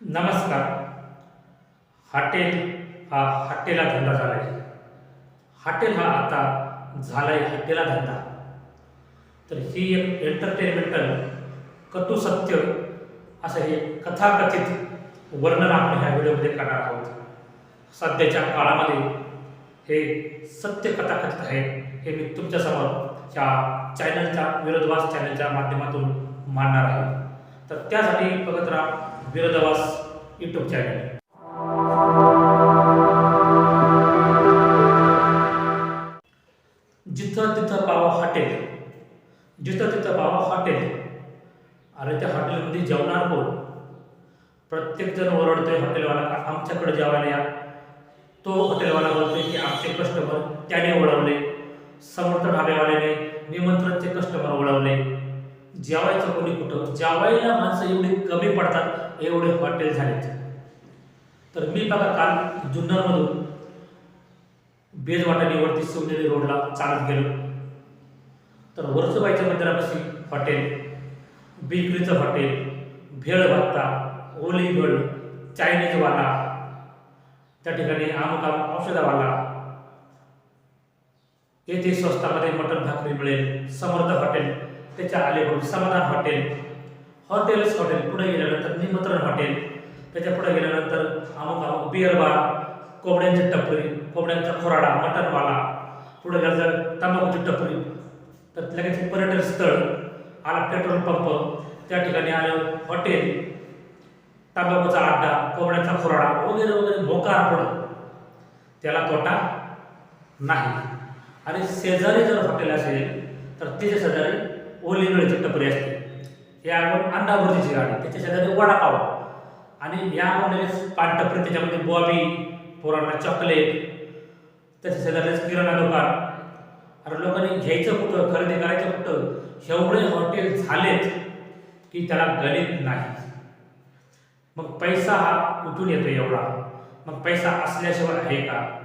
नमस्कार. हॉटेल हा हॉटेला धंदा झाला आहे हॉटेल हा आता झाला आहे हॉटेला धंदा. तर ही एक एंटरटेनमेंटल कतुसत्य असं हे कथाकथित वर्णन आपण ह्या व्हिडिओमध्ये करणार आहोत. सध्याच्या काळामध्ये हे सत्य कथाकथित आहे. हे मी तुमच्यासमोर ह्या चॅनलच्या विरोधवास चॅनलच्या माध्यमातून मांडणार आहे. तर त्यासाठी बघत राहा विरोधवास यूट्यूब चॅनल. जिथं तिथं पावा हॉटेल जिथं तिथं पावा हॉटेल अरे त्या हॉटेलमध्ये जेवणार कोण? प्रत्येकजण ओरडतोय हॉटेलवाला आमच्याकडे जेवायला या? तो हॉटेलवाला बोलतोय की आमचे कस्टमर त्याने ओळवले समर्थ ढाब्यावाल्याने निमंत्रणचे कस्टमर ओळवले जेवायचं कोणी कुठं? जेवायला माणसं एवढी कमी पडतात एवढे हॉटेल झालेत. तर मी बघा काल जुन्नरमधून बेजवाटाणीवरती शिवनेरी रोडला चालत गेलो. तर वरसुबाईच्या मंदिरापाशी हॉटेल बेकरीचं हॉटेल भेळ भत्ता ओली भेळ चायनीजवाला त्या ठिकाणी अमुक अमुक औषधावाला येथे स्वस्तामध्ये मटण भाकरी मिळेल समर्थ हॉटेल त्याच्या अलीकडून समाधान हॉटेल हॉटेल्स हॉटेल. पुढे गेल्यानंतर निमंत्रण हॉटेल. त्याच्या पुढे गेल्यानंतर अमुक अमुक बिअर बार कोंबड्यांची टपरी कोंबड्यांचा खोराडा मटनवाला. पुढे गेल्यानंतर तंबाखूची टपरी. तर लगेच पर्यटन स्थळ. आला पेट्रोल पंप. त्या ठिकाणी आलं हॉटेल. तंबाखूचा अड्डा कोंबड्यांचा खोराडा वगैरे वगैरे भोकार पुढं. त्याला तोटा नाही. आणि शेजारी जर हॉटेल असेल तर तिच्या शेजारी ओली वेळची टपरी असते. हे अंडा भुर्जीची गाडी त्याच्या शेजारी वडापाव. आणि यामध्ये पानटपरी त्याच्यामध्ये बॉबी पोरांना चॉकलेट त्याच्या शेजारीच किराणा दुकान. अरे लोकांनी घ्यायचं कुठं खरेदी करायचं कुठं? एवढे हॉटेल झालेत की त्याला गणित नाही. मग पैसा हा कुठून येतो एवढा? मग पैसा असल्याशिवाय आहे का?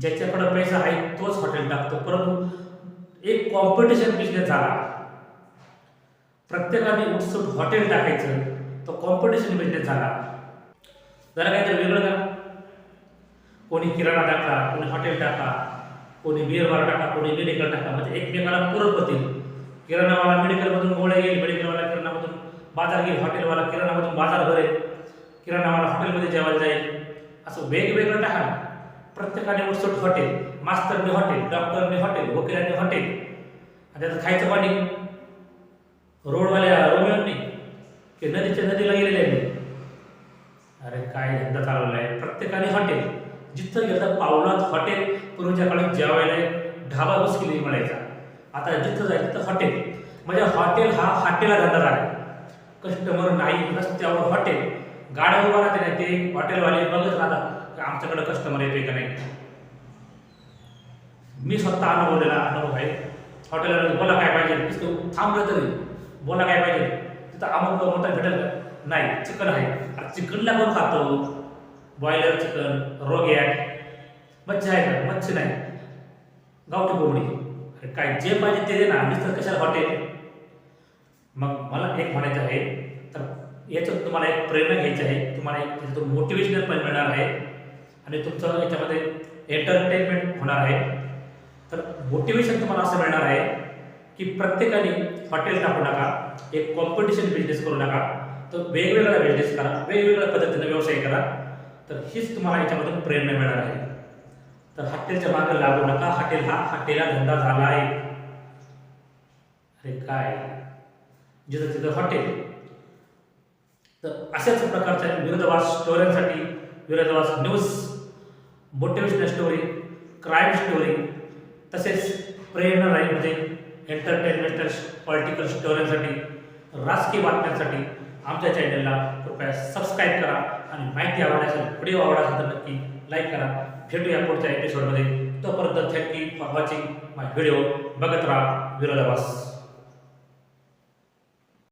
ज्याच्याकडं पैसा आहे तोच हॉटेल टाकतो. परंतु एक कॉम्पिटिशन बिझनेस झाला. प्रत्येकाने उत्सुक हॉटेल टाकायचं तो कॉम्पिटिशन बिझनेस झाला जरा काहीतरी वेगळं का कोणी किराणा टाका कोणी हॉटेल टाका कोणी बिअर बार टाका कोणी मेडिकल टाका म्हणजे एकमेकाला पूरक होतील. किराणावाला मेडिकलमधून गोळ्या येईल मेडिकलवाला किराणामधून बाजार घेईल हॉटेलवाला किराणामधून बाजार भरेल. किराणावाला हॉटेलमध्ये जेवायला जाईल. असं वेगवेगळं टाका प्रत्येकाने उत्सुक हॉटेल मास्तरने हॉटेल डॉक्टरने हॉटेल वकिलांनी हॉटेल. आणि त्याचं खायचं पाणी. रोडवाल्या रोमियोंनी की नदीच्या नदीला गेलेले आहे अरे काय धंदा चालवला आहे. प्रत्येकाने हॉटेल. जिथं गेलं पावलात हॉटेल पूर्वीच्या काळात जेवायला ढाबा ढाबा बसकिली म्हणायचा. आता जिथं जायचं तिथं हॉटेल. म्हणजे हॉटेल हा हॉटेलला धंदा झाला कस्टमर नाही रस्त्यावर हॉटेल. गाड्या उभा राहते नाही ते. हॉटेलवाले बघत राहतात की आमच्याकडे कस्टमर येते का नाही. मी स्वतः अनुभवलेला अनुभव आहे. हॉटेलला बोला काय पाहिजे? थांबलं तरी. बोला काय पाहिजे? तिथं अमुक मटण भेटेल का? नाही चिकन आहे. अरे चिकनला कोण खातो? बॉयलर चिकन रोगॅट मच्छी आहे का? मच्छी नाही. गावठी कोंबडी. अरे काय जे पाहिजे ते दे ना नुसतं कशाला हॉटेल? मग मला एक म्हणायचं आहे तर याच्यात तुम्हाला एक प्रेरणा घ्यायची आहे. तुम्हाला एक त्याच्यातून मोटिवेशनल पण मिळणार आहे. आणि तुमचं याच्यामध्ये एंटरटेनमेंट होणार आहे. तर मोटिवेशन तुम्हाला असं मिळणार आहे की प्रत्येकाने हॉटेल टाकू नका एक कॉम्पिटिशन बिझनेस करू नका. तर वेगवेगळा बिझनेस करा वेगवेगळ्या पद्धतीने व्यवसाय करा. तर हीच तुम्हाला याच्यामधून प्रेरणा मिळणार आहे. तर हॉटेलच्या मागे लागू नका. हॉटेल हा हॉटेलला धंदा झाला आहे. अरे काय? जिथं तिथं हॉटेल. तर अशाच प्रकारच्या विरोधाभास स्टोऱ्यांसाठी विरोधाभास news motivational story crime story तसेच प्रेरणादायी म्हणजे एंटरटेनमेंटल पॉलिटिकल स्टोऱ्यांसाठी राजकीय बातम्यांसाठी आमच्या चॅनलला कृपया सबस्क्राईब करा आणि माहिती आवडली असेल व्हिडिओ आवडला असेल तर नक्की लाईक करा. भेटूया पुढच्या एपिसोडमध्ये तोपर्यंत thank you for watching my video बघत राहा विरोधाभास.